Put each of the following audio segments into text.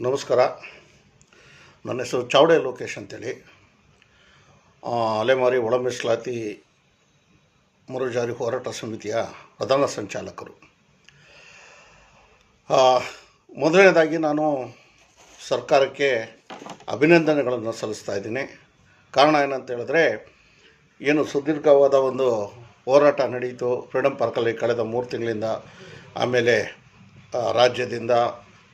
ನಮಸ್ಕಾರ. ನನ್ನ ಹೆಸರು ಚಾವಡೆ ಲೋಕೇಶ್ ಅಂತೇಳಿ. ಅಲೆಮಾರಿ ಒಳ ಮೀಸಲಾತಿ ಮರುಜಾರಿ ಹೋರಾಟ ಸಮಿತಿಯ ಪ್ರಧಾನ ಸಂಚಾಲಕರು. ಮೊದಲನೇದಾಗಿ ನಾನು ಸರ್ಕಾರಕ್ಕೆ ಅಭಿನಂದನೆಗಳನ್ನು ಸಲ್ಲಿಸ್ತಾ ಇದ್ದೀನಿ. ಕಾರಣ ಏನಂತ ಹೇಳಿದ್ರೆ, ಏನು ಸುದೀರ್ಘವಾದ ಒಂದು ಹೋರಾಟ ನಡೆಯಿತು ಫ್ರೀಡಮ್ ಪಾರ್ಕಲ್ಲಿ ಕಳೆದ ಮೂರು ತಿಂಗಳಿಂದ ಆಮೇಲೆ ರಾಜ್ಯದಿಂದ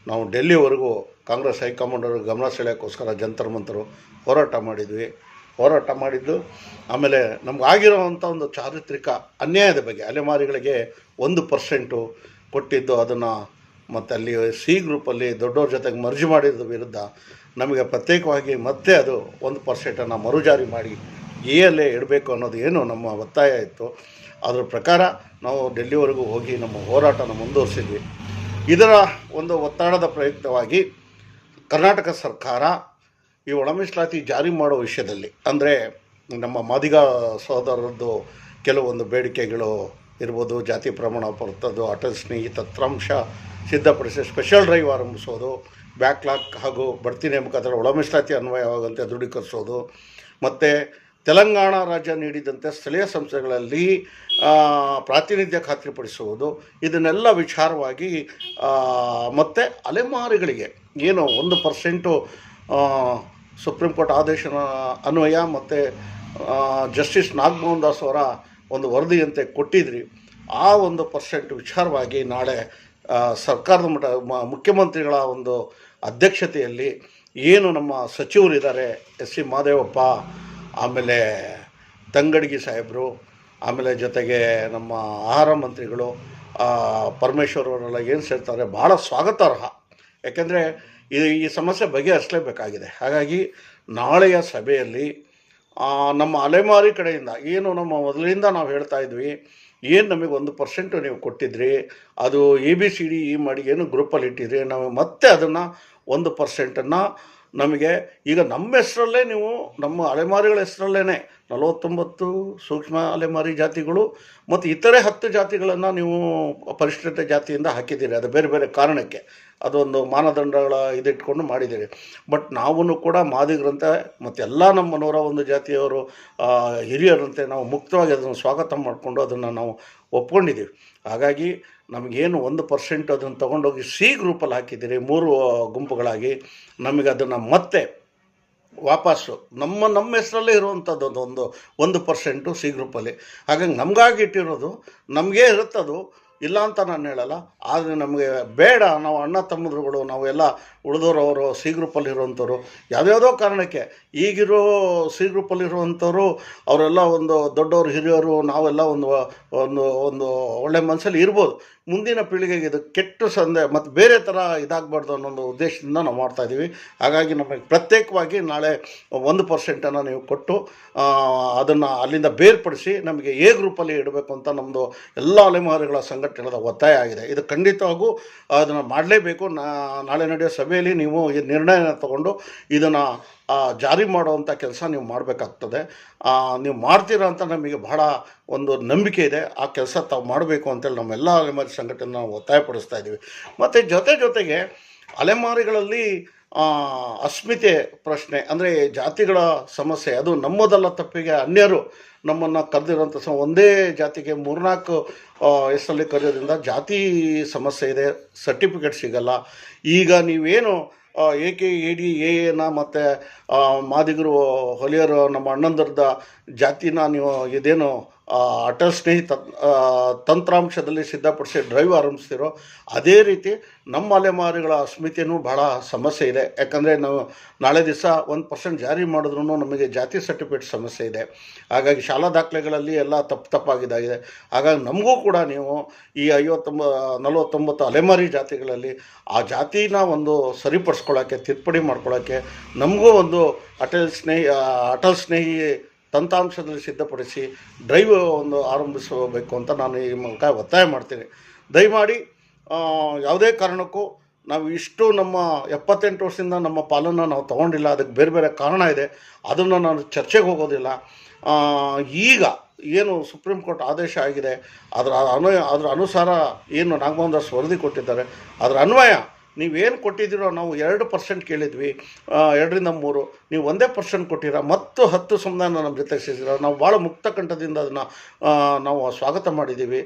ನಾವು ಡೆಲ್ಲಿವರೆಗೂ ಕಾಂಗ್ರೆಸ್ ಹೈಕಮಾಂಡ್ ಅವರು ಗಮನ ಸೆಳೆಯೋಕ್ಕೋಸ್ಕರ ಜಂತರ್ ಮಂತರು ಹೋರಾಟ ಮಾಡಿದ್ವಿ. ಹೋರಾಟ ಮಾಡಿದ್ದು ಆಮೇಲೆ ನಮ್ಗೆ ಒಂದು ಚಾರಿತ್ರಿಕ ಅನ್ಯಾಯದ ಬಗ್ಗೆ ಅಲೆಮಾರಿಗಳಿಗೆ ಒಂದು ಪರ್ಸೆಂಟು ಕೊಟ್ಟಿದ್ದು ಅದನ್ನು ಮತ್ತು ಅಲ್ಲಿ ಸಿ ಗ್ರೂಪಲ್ಲಿ ದೊಡ್ಡವ್ರ ಜೊತೆಗೆ ಮರ್ಜಿ ಮಾಡಿದ ವಿರುದ್ಧ ನಮಗೆ ಪ್ರತ್ಯೇಕವಾಗಿ ಮತ್ತೆ ಅದು ಒಂದು ಪರ್ಸೆಂಟನ್ನು ಮರುಜಾರಿ ಮಾಡಿ ಎಯಲ್ಲೇ ಇಡಬೇಕು ಅನ್ನೋದು ಏನು ನಮ್ಮ ಒತ್ತಾಯ ಇತ್ತು. ಅದರ ಪ್ರಕಾರ ನಾವು ಡೆಲ್ಲಿವರೆಗೂ ಹೋಗಿ ನಮ್ಮ ಹೋರಾಟನ ಮುಂದುವರಿಸಿದ್ವಿ. ಇದರ ಒಂದು ಒತ್ತಡದ ಪ್ರಯುಕ್ತವಾಗಿ ಕರ್ನಾಟಕ ಸರ್ಕಾರ ಈ ಒಳಮೀಸಲಾತಿ ಜಾರಿ ಮಾಡೋ ವಿಷಯದಲ್ಲಿ, ಅಂದರೆ ನಮ್ಮ ಮಾದಿಗ ಸಹೋದರರದ್ದು ಕೆಲವೊಂದು ಬೇಡಿಕೆಗಳು ಇರ್ಬೋದು, ಜಾತಿ ಪ್ರಮಾಣ ಪತ್ರದ್ದು ಅಟಲ್ ಸ್ನೇಹಿ ತಂತ್ರಾಂಶ ಸಿದ್ಧಪಡಿಸಿ ಸ್ಪೆಷಲ್ ಡ್ರೈವ್ ಆರಂಭಿಸೋದು ಬ್ಯಾಕ್ಲಾಕ್ ಹಾಗೂ ಬಡ್ತಿ ಮುಖಾಂತರ ಒಳಮೆಸ್ಲಾತಿ ಅನ್ವಯವಾಗುವಂತೆ ದೃಢೀಕರಿಸೋದು, ಮತ್ತು ತೆಲಂಗಾಣ ರಾಜ್ಯ ನೀಡಿದಂತೆ ಸ್ಥಳೀಯ ಸಂಸ್ಥೆಗಳಲ್ಲಿ ಪ್ರಾತಿನಿಧ್ಯ ಖಾತ್ರಿಪಡಿಸುವುದು, ಇದನ್ನೆಲ್ಲ ವಿಚಾರವಾಗಿ ಮತ್ತು ಅಲೆಮಾರಿಗಳಿಗೆ ಏನು ಒಂದು ಪರ್ಸೆಂಟು ಸುಪ್ರೀಂ ಕೋರ್ಟ್ ಆದೇಶನ ಅನ್ವಯ ಮತ್ತು ಜಸ್ಟಿಸ್ ನಾಗಮೋಹನ್ ದಾಸ್ ಅವರ ಒಂದು ವರದಿಯಂತೆ ಕೊಟ್ಟಿದ್ರಿ. ಆ ಒಂದು ಪರ್ಸೆಂಟ್ ವಿಚಾರವಾಗಿ ನಾಳೆ ಸರ್ಕಾರದ ಮಟ್ಟ ಮುಖ್ಯಮಂತ್ರಿಗಳ ಒಂದು ಅಧ್ಯಕ್ಷತೆಯಲ್ಲಿ ಏನು ನಮ್ಮ ಸಚಿವರಿದ್ದಾರೆ ಎಸ್ ಸಿ ಮಹದೇವಪ್ಪ ಆಮೇಲೆ ತಂಗಡಗಿ ಸಾಹೇಬರು, ಆಮೇಲೆ ಜೊತೆಗೆ ನಮ್ಮ ಆಹಾರ ಮಂತ್ರಿಗಳು ಪರಮೇಶ್ವರವರೆಲ್ಲ ಏನು ಸೇರ್ತಾರೆ ಭಾಳ ಸ್ವಾಗತಾರ್ಹ. ಯಾಕೆಂದರೆ ಈ ಈ ಸಮಸ್ಯೆ ಬಗೆಹರಿಸಲೇಬೇಕಾಗಿದೆ. ಹಾಗಾಗಿ ನಾಳೆಯ ಸಭೆಯಲ್ಲಿ ನಮ್ಮ ಅಲೆಮಾರಿ ಕಡೆಯಿಂದ, ಏನು ನಮ್ಮ ಮೊದಲಿಂದ ನಾವು ಹೇಳ್ತಾ ಇದ್ವಿ, ಏನು ನಮಗೆ ಒಂದು ಪರ್ಸೆಂಟು ನೀವು ಕೊಟ್ಟಿದ್ರಿ, ಅದು ಎ ಬಿ ಸಿ ಡಿ, ಈ ಮಾಡಿ ಏನು ಗ್ರೂಪಲ್ಲಿ ಇಟ್ಟಿದ್ರಿ, ನಾವು ಮತ್ತೆ ಅದನ್ನು ಒಂದು ಪರ್ಸೆಂಟನ್ನು ನಮಗೆ ಈಗ ನಮ್ಮ ಹೆಸರಲ್ಲೇ ನೀವು ನಮ್ಮ ಅಲೆಮಾರಿಗಳ ಹೆಸರಲ್ಲೇ ನಲವತ್ತೊಂಬತ್ತು ಸೂಕ್ಷ್ಮ ಅಲೆಮಾರಿ ಜಾತಿಗಳು ಮತ್ತು ಇತರೆ ಹತ್ತು ಜಾತಿಗಳನ್ನು ನೀವು ಪರಿಷ್ಕೃತ ಜಾತಿಯಿಂದ ಹಾಕಿದ್ದೀರಿ. ಅದು ಬೇರೆ ಬೇರೆ ಕಾರಣಕ್ಕೆ. ಅದೊಂದು ಮಾನದಂಡಗಳ ಇದಿಟ್ಕೊಂಡು ಮಾಡಿದ್ದೀವಿ. ಬಟ್ ನಾವೂ ಕೂಡ ಮಾದಿಗರಂತೆ ಮತ್ತು ಎಲ್ಲ ನಮ್ಮ ನೂರ ಒಂದು ಜಾತಿಯವರು ಹಿರಿಯರಂತೆ ನಾವು ಮುಕ್ತವಾಗಿ ಅದನ್ನು ಸ್ವಾಗತ ಮಾಡಿಕೊಂಡು ಅದನ್ನು ನಾವು ಒಪ್ಕೊಂಡಿದ್ದೀವಿ. ಹಾಗಾಗಿ ನಮಗೇನು ಒಂದು ಪರ್ಸೆಂಟ್ ಅದನ್ನು ತೊಗೊಂಡೋಗಿ ಸಿ ಗ್ರೂಪಲ್ಲಿ ಹಾಕಿದ್ದೀರಿ, ಮೂರು ಗುಂಪುಗಳಾಗಿ, ನಮಗೆ ಅದನ್ನು ಮತ್ತೆ ವಾಪಸ್ಸು, ನಮ್ಮ ನಮ್ಮ ಹೆಸರಲ್ಲೇ ಇರುವಂಥದ್ದು ಒಂದು ಒಂದು ಪರ್ಸೆಂಟು ಸಿ ಗ್ರೂಪಲ್ಲಿ ಹಾಗಾಗಿ ನಮಗಾಗಿ ಇಟ್ಟಿರೋದು, ನಮಗೇ ಇರುತ್ತದು ಇಲ್ಲ ಅಂತ ನಾನು ಹೇಳಲ್ಲ, ಆದರೆ ನಮಗೆ ಬೇಡ. ನಾವು ಅಣ್ಣ ತಮ್ಮದ್ರುಗಳು ನಾವೆಲ್ಲ ಉಳಿದೋರವರು ಸಿ ಗ್ರೂಪಲ್ಲಿ ಇರುವಂಥವ್ರು ಯಾವ್ಯಾವುದೋ ಕಾರಣಕ್ಕೆ ಈಗಿರೋ ಸಿ ಗ್ರೂಪಲ್ಲಿ ಇರುವಂಥವ್ರು, ಅವರೆಲ್ಲ ಒಂದು ದೊಡ್ಡವರು, ಹಿರಿಯರು, ನಾವೆಲ್ಲ ಒಂದು ಒಂದು ಒಂದು ಒಳ್ಳೆ ಮನಸ್ಸಲ್ಲಿ ಇರ್ಬೋದು. ಮುಂದಿನ ಪೀಳಿಗೆಗೆ ಇದು ಕೆಟ್ಟ ಸಂದೇ, ಮತ್ತು ಬೇರೆ ಥರ ಇದಾಗಬಾರ್ದು ಅನ್ನೋ ಉದ್ದೇಶದಿಂದ ನಾವು ಮಾಡ್ತಾಯಿದ್ದೀವಿ ಹಾಗಾಗಿ ನಮಗೆ ಪ್ರತ್ಯೇಕವಾಗಿ ನಾಳೆ ಒಂದು ಪರ್ಸೆಂಟನ್ನು ನೀವು ಕೊಟ್ಟು ಅದನ್ನು ಅಲ್ಲಿಂದ ಬೇರ್ಪಡಿಸಿ ನಮಗೆ ಎ ಗ್ರೂಪಲ್ಲಿ ಇಡಬೇಕು ಅಂತ ನಮ್ಮದು ಎಲ್ಲ ಅಲೆಮಾರಿಗಳ ಸಂಘಟನೆಗಳ ಒತ್ತಾಯ ಆಗಿದೆ. ಇದು ಖಂಡಿತವಾಗೂ ಅದನ್ನು ಮಾಡಲೇಬೇಕು. ನಾಳೆ ನಡೆಯೋ ಸಭೆಯಲ್ಲಿ ನೀವು ಈ ನಿರ್ಣಯನ ತಗೊಂಡು ಇದನ್ನು ಜಾರಿ ಮಾಡುವಂಥ ಕೆಲಸ ನೀವು ಮಾಡಬೇಕಾಗ್ತದೆ. ನೀವು ಮಾಡ್ತೀರಾ ಅಂತ ನಮಗೆ ಬಹಳ ಒಂದು ನಂಬಿಕೆ ಇದೆ. ಆ ಕೆಲಸ ತಾವು ಮಾಡಬೇಕು ಅಂತೇಳಿ ನಮ್ಮೆಲ್ಲ ಅಲೆಮಾರಿ ಸಂಘಟನೆ ನಾವು ಒತ್ತಾಯಪಡಿಸ್ತಾ ಇದ್ದೀವಿ. ಮತ್ತು ಜೊತೆ ಜೊತೆಗೆ ಅಲೆಮಾರಿಗಳಲ್ಲಿ ಅಸ್ಮಿತೆ ಪ್ರಶ್ನೆ, ಅಂದರೆ ಜಾತಿಗಳ ಸಮಸ್ಯೆ, ಅದು ನಮ್ಮದಲ್ಲ ತಪ್ಪಿಗೆ ಅನ್ಯರು ನಮ್ಮನ್ನು ಕರೆದಿರೋಂಥ ಸಮ, ಒಂದೇ ಜಾತಿಗೆ ಮೂರ್ನಾಲ್ಕು ಹೆಸರಲ್ಲಿ ಕರೆಯೋದ್ರಿಂದ ಜಾತಿ ಸಮಸ್ಯೆ ಇದೆ ಸರ್ಟಿಫಿಕೇಟ್ ಸಿಗಲ್ಲ. ಈಗ ನೀವೇನು A K A D A ಎನ ಮತ್ತು ಮಾದಿಗರು, ಹೊಲಿಯರು, ನಮ್ಮ ಅಣ್ಣಂದರದ ಜಾತಿನ ನೀವು ಇದೇನು ಅಟಲ್ ತತ್ ತಂತ್ರಾಂಶದಲ್ಲಿ ಸಿದ್ಧಪಡಿಸಿ ಡ್ರೈವ್ ಆರಂಭಿಸ್ತಿರೋ ಅದೇ ರೀತಿ ನಮ್ಮ ಅಲೆಮಾರಿಗಳ ಅಸ್ಮಿತೆಯೂ ಬಹಳ ಸಮಸ್ಯೆ ಇದೆ. ಯಾಕಂದರೆ ನಾವು ನಾಳೆ ದಿವಸ ಒಂದು ಪರ್ಸೆಂಟ್ ಜಾರಿ ಮಾಡಿದ್ರೂ ನಮಗೆ ಜಾತಿ ಸರ್ಟಿಫಿಕೇಟ್ ಸಮಸ್ಯೆ ಇದೆ. ಹಾಗಾಗಿ ಶಾಲಾ ದಾಖಲೆಗಳಲ್ಲಿ ಎಲ್ಲ ತಪ್ಪು ತಪ್ಪಾಗಿದ್ದಾಗಿದೆ. ಹಾಗಾಗಿ ನಮಗೂ ಕೂಡ ನೀವು ಈ ಐವತ್ತೊಂಬ, ನಲವತ್ತೊಂಬತ್ತು ಅಲೆಮಾರಿ ಜಾತಿಗಳಲ್ಲಿ ಆ ಜಾತಿನ ಒಂದು ಸರಿಪಡಿಸ್ಕೊಳ್ಳೋಕ್ಕೆ, ತಿದ್ದುಪಡಿ ಮಾಡ್ಕೊಳ್ಳೋಕ್ಕೆ ನಮಗೂ ಒಂದು ಅಟಲ್ ಸ್ನೇಹಿ ಅಟಲ್ ಸ್ನೇಹಿ ತಂತ್ರಾಂಶದಲ್ಲಿ ಸಿದ್ಧಪಡಿಸಿ ಡ್ರೈವ್ ಒಂದು ಆರಂಭಿಸಬೇಕು ಅಂತ ನಾನು ಈ ಮೂಲಕ ಒತ್ತಾಯ ಮಾಡ್ತೀನಿ. ದಯಮಾಡಿ ಯಾವುದೇ ಕಾರಣಕ್ಕೂ ನಾವು ಇಷ್ಟು ನಮ್ಮ ಎಪ್ಪತ್ತೆಂಟು ವರ್ಷದಿಂದ ನಮ್ಮ ಪಾಲನ್ನು ನಾವು ತೊಗೊಂಡಿಲ್ಲ, ಅದಕ್ಕೆ ಬೇರೆ ಬೇರೆ ಕಾರಣ ಇದೆ, ಅದನ್ನು ನಾನು ಚರ್ಚೆಗೆ ಹೋಗೋದಿಲ್ಲ. ಈಗ ಏನು ಸುಪ್ರೀಂ ಕೋರ್ಟ್ ಆದೇಶ ಆಗಿದೆ, ಅದರ ಅನು ಅದರ ಅನುಸಾರ ಏನು ನಾಗಮೋಹನ್ ದಾಸ್ ವರದಿ ಕೊಟ್ಟಿದ್ದಾರೆ, ಅದರ ಅನ್ವಯ ನೀವೇನು ಕೊಟ್ಟಿದ್ದೀರೋ ನಾವು ಎರಡು ಪರ್ಸೆಂಟ್ ಕೇಳಿದ್ವಿ ಎರಡರಿಂದ ಮೂರು, ನೀವು ಒಂದೇ ಪರ್ಸೆಂಟ್ ಕೊಟ್ಟಿರ, ಮತ್ತು ಹತ್ತು ಸಂಧಾನ ನಮ್ಮ ಜೊತೆ ಸೇರಿಸಿರ ನಾವು ಭಾಳ ಮುಕ್ತ ಕಂಠದಿಂದ ಅದನ್ನು ನಾವು ಸ್ವಾಗತ ಮಾಡಿದ್ದೀವಿ.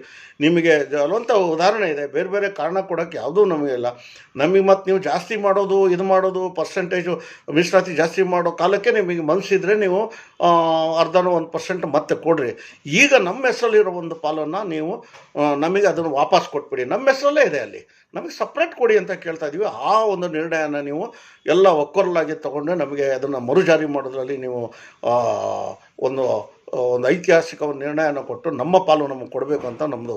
ನಿಮಗೆ ಹಲವಂಥ ಉದಾಹರಣೆ ಇದೆ, ಬೇರೆ ಬೇರೆ ಕಾರಣ ಕೊಡೋಕ್ಕೆ ಯಾವುದೂ ನಮಗೆ ಇಲ್ಲ. ನಮಗೆ ಮತ್ತು ನೀವು ಜಾಸ್ತಿ ಮಾಡೋದು, ಇದು ಮಾಡೋದು ಪರ್ಸೆಂಟೇಜು ಮೀಸಲಾತಿ ಜಾಸ್ತಿ ಮಾಡೋ ಕಾಲಕ್ಕೆ ನಿಮಗೆ ಮನಸ್ಸಿದ್ರೆ ನೀವು ಅರ್ಧನ ಅರ್ಧನೋ ಒಂದು ಪರ್ಸೆಂಟ್ ಮತ್ತೆ ಕೊಡ್ರಿ. ಈಗ ನಮ್ಮ ಹೆಸರಲ್ಲಿರೋ ಒಂದು ಪಾಲನ್ನು ನೀವು ನಮಗೆ ಅದನ್ನು ವಾಪಸ್ ಕೊಟ್ಬಿಡಿ. ನಮ್ಮ ಹೆಸರಲ್ಲೇ ಇದೆ ಅಲ್ಲಿ. ನಮಗೆ ಸಪ್ರೇಟ್ ಕೊಡಿ ಅಂತ ಕೇಳ್ತಾ ಇದ್ದೀವಿ ಆ ಒಂದು ನಿರ್ಣಯನ ನೀವು ಎಲ್ಲ ಒಕ್ಕೊರಲಾಗಿ ತಗೊಂಡು ನಮಗೆ ಅದನ್ನು ಮರುಜಾರಿ ಮಾಡೋದ್ರಲ್ಲಿ ನೀವು ಒಂದು ಒಂದು ಐತಿಹಾಸಿಕ ಒಂದು ನಿರ್ಣಯನ ಕೊಟ್ಟು ನಮ್ಮ ಪಾಲು ನಮಗೆ ಕೊಡಬೇಕು ಅಂತ ನಮ್ಮದು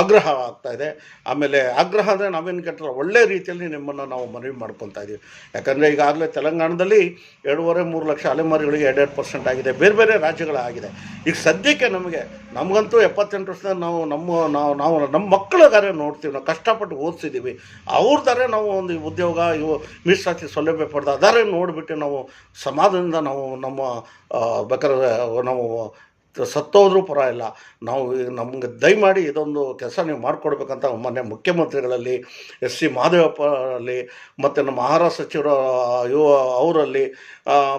ಆಗ್ರಹ ಆಗ್ತಾ ಇದೆ. ಆಮೇಲೆ ಆಗ್ರಹ ಅಂದರೆ ನಾವೇನು ಕೆಟ್ಟರೆ ಒಳ್ಳೆ ರೀತಿಯಲ್ಲಿ ನಿಮ್ಮನ್ನು ನಾವು ಮನವಿ ಮಾಡ್ಕೊತಾ ಇದ್ದೀವಿ ಯಾಕಂದರೆ ಈಗಾಗಲೇ ತೆಲಂಗಾಣದಲ್ಲಿ ಎರಡೂವರೆ ಮೂರು ಲಕ್ಷ ಅಲೆಮಾರಿಗಳಿಗೆ ಎರಡೆರಡು ಪರ್ಸೆಂಟ್ ಆಗಿದೆ. ಬೇರೆ ಬೇರೆ ರಾಜ್ಯಗಳಾಗಿದೆ. ಈಗ ಸದ್ಯಕ್ಕೆ ನಮಗೆ ನಮಗಂತೂ ಎಪ್ಪತ್ತೆಂಟು ವರ್ಷದ ನಾವು ನಮ್ಮ, ನಾವು ನಾವು ನಮ್ಮ ಮಕ್ಕಳಿಗಾರೆ ನೋಡ್ತೀವಿ, ನಾವು ಕಷ್ಟಪಟ್ಟು ಓದಿಸಿದ್ದೀವಿ. ಅವ್ರದಾರೆ ನಾವು ಒಂದು ಉದ್ಯೋಗ, ಇವು ಮೀಸಲಾತಿ ಸೌಲಭ್ಯ ಪಡೆದ ಅದಾರೆ ನೋಡಿಬಿಟ್ಟು ನಾವು ಸಮಾಜದಿಂದ ನಾವು ನಮ್ಮ ಬೇಕಾದ್ರೆ ನಾವು ಸತ್ತೋದ್ರೂ ಪರ ಇಲ್ಲ ನಾವು ನಮ್ಗೆ ದಯಮಾಡಿ ಇದೊಂದು ಕೆಲಸ ನೀವು ಮಾಡಿಕೊಡ್ಬೇಕಂತ ಮೊನ್ನೆ ಮುಖ್ಯಮಂತ್ರಿಗಳಲ್ಲಿ, ಎಸ್ ಸಿ ಮಹದೇವಪ್ಪರಲ್ಲಿ ಮತ್ತು ನಮ್ಮ ಆಹಾರ ಸಚಿವರು ಇವ, ಅವರಲ್ಲಿ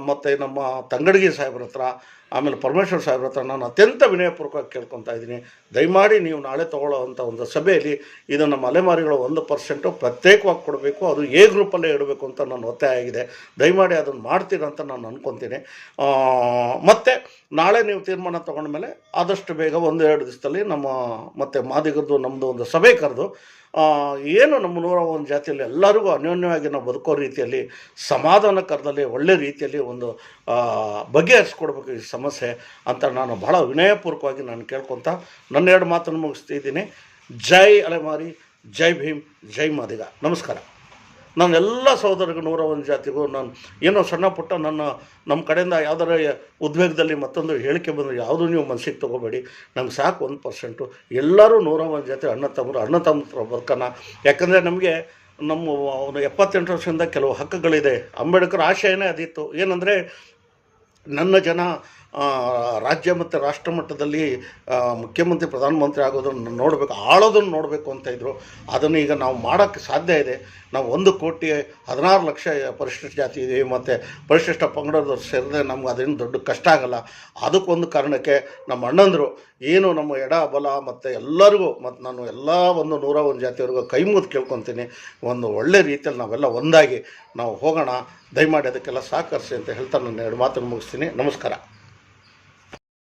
ಮತ್ತು ನಮ್ಮ ತಂಗಡಗಿ ಸಾಹೇಬ್ರ ಹತ್ರ, ಆಮೇಲೆ ಪರಮೇಶ್ವರ್ ಸಾಹೇಬ್ರ ಹತ್ರ ನಾನು ಅತ್ಯಂತ ವಿನಯಪೂರ್ವಕವಾಗಿ ಕೇಳ್ಕೊತಾ ಇದ್ದೀನಿ. ದಯಮಾಡಿ ನೀವು ನಾಳೆ ತೊಗೊಳ್ಳೋವಂಥ ಒಂದು ಸಭೆಯಲ್ಲಿ ಇದನ್ನು ನಮ್ಮ ಅಲೆಮಾರಿಗಳ ಒಂದು ಪರ್ಸೆಂಟು ಪ್ರತ್ಯೇಕವಾಗಿ ಕೊಡಬೇಕು, ಅದು ಎ ಗ್ರೂಪಲ್ಲೇ ಇಡಬೇಕು ಅಂತ ನನ್ನ ಒತ್ತಾಯ ಆಗಿದೆ. ದಯಮಾಡಿ ಅದನ್ನು ಮಾಡ್ತೀರ ಅಂತ ನಾನು ಅಂದ್ಕೊತೀನಿ ಮತ್ತು ನಾಳೆ ನೀವು ತೀರ್ಮಾನ ತೊಗೊಂಡ್ಮೇಲೆ ಆದಷ್ಟು ಬೇಗ ಒಂದು ಎರಡು ದಿವಸದಲ್ಲಿ ನಮ್ಮ, ಮತ್ತು ಮಾದಿಗರದು ನಮ್ಮದು ಒಂದು ಸಭೆ ಕರೆದು ಏನು ನಮ್ಮ ನೂರ ಒಂದು ಜಾತಿಯಲ್ಲಿ ಎಲ್ಲರಿಗೂ ಅನ್ಯೋನ್ಯವಾಗಿ ನಾವು ಬದುಕೋ ರೀತಿಯಲ್ಲಿ ಸಮಾಧಾನಕರದಲ್ಲಿ ಒಳ್ಳೆ ರೀತಿಯಲ್ಲಿ ಒಂದು ಬಗೆಹರಿಸ್ಕೊಡ್ಬೇಕು ಈ ಸಮಸ್ಯೆ ಅಂತ ನಾನು ಬಹಳ ವಿನಯಪೂರ್ವಕವಾಗಿ ನಾನು ಕೇಳ್ಕೊತ ನನ್ನ ಎರಡು ಮಾತನ್ನು ಮುಗಿಸ್ತಿದ್ದೀನಿ ಜೈ ಅಲೆಮಾರಿ, ಜೈ ಭೀಮ್, ಜೈ ಮಾದಿಗ. ನಮಸ್ಕಾರ. ನಾನು ಎಲ್ಲ ಸಹೋದರಿಗೂ ನೂರ ಒಂದು ಜಾತಿಗೂ ನಾನು ಏನೋ ಸಣ್ಣ ಪುಟ್ಟ ನನ್ನ ನಮ್ಮ ಕಡೆಯಿಂದ ಯಾವ್ದಾರ ಉದ್ವೇಗದಲ್ಲಿ ಮತ್ತೊಂದು ಹೇಳಿಕೆ ಬಂದರೆ ಯಾವುದೂ ನೀವು ಮನಸ್ಸಿಗೆ ತೊಗೋಬೇಡಿ. ನಮ್ಗೆ ಸಾಕು ಒಂದು ಪರ್ಸೆಂಟು. ಎಲ್ಲರೂ ನೂರ ಒಂದು ಜಾತಿ ಅಣ್ಣ ತಮ್ಮರು, ಅಣ್ಣ ತಮ್ಮ ಬರ್ಕನ ಯಾಕಂದರೆ ನಮಗೆ ನಮ್ಮ ಒಂದು ಎಪ್ಪತ್ತೆಂಟು ವರ್ಷದಿಂದ ಕೆಲವು ಹಕ್ಕುಗಳಿದೆ. ಅಂಬೇಡ್ಕರ್ ಆಶಯನೇ ಅದಿತ್ತು. ಏನಂದರೆ ನನ್ನ ಜನ ರಾಜ್ಯ ಮತ್ತು ರಾಷ್ಟ್ರ ಮಟ್ಟದಲ್ಲಿ ಮುಖ್ಯಮಂತ್ರಿ, ಪ್ರಧಾನಮಂತ್ರಿ ಆಗೋದನ್ನು ನೋಡಬೇಕು, ಆಳೋದನ್ನು ನೋಡಬೇಕು ಅಂತ ಇದ್ದರು ಅದನ್ನು ಈಗ ನಾವು ಮಾಡೋಕ್ಕೆ ಸಾಧ್ಯ ಇದೆ. ನಾವು ಒಂದು ಕೋಟಿ ಹದಿನಾರು ಲಕ್ಷ ಪರಿಶಿಷ್ಟ ಜಾತಿ ಇದೆ ಮತ್ತು ಪರಿಶಿಷ್ಟ ಪಂಗಡದವ್ರು ಸೇರಿದ್ರೆ ನಮ್ಗೆ ಅದೇನು ದೊಡ್ಡ ಕಷ್ಟ ಆಗಲ್ಲ. ಅದಕ್ಕೊಂದು ಕಾರಣಕ್ಕೆ ನಮ್ಮ ಅಣ್ಣಂದರು, ಏನು ನಮ್ಮ ಎಡ, ಬಲ ಮತ್ತು ಎಲ್ಲರಿಗೂ ಮತ್ತು ನಾನು ಎಲ್ಲ ಒಂದು ನೂರ ಒಂದು ಜಾತಿಯವ್ರಿಗೂ ಕೈ ಕೇಳ್ಕೊತೀನಿ. ಒಂದು ಒಳ್ಳೆ ರೀತಿಯಲ್ಲಿ ನಾವೆಲ್ಲ ಒಂದಾಗಿ ನಾವು ಹೋಗೋಣ. ದಯಮಾಡಿ ಅದಕ್ಕೆಲ್ಲ ಸಹಕರಿಸಿ ಅಂತ ಹೇಳ್ತಾ ನನ್ನ ಎರಡು ಮಾತನ್ನು ಮುಗಿಸ್ತೀನಿ. ನಮಸ್ಕಾರ.